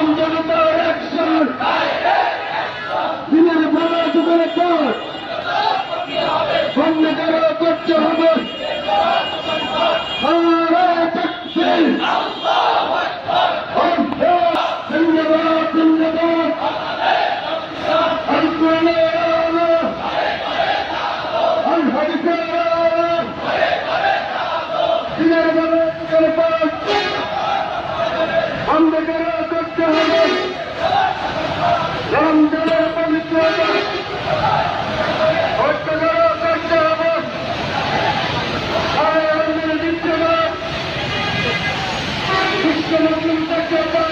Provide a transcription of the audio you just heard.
আম জনতার অ্যাকশন দিনের বেলা দুপুরে পর অন্যকারও করতে হবে Thank you. মুখ্যমন্ত্রী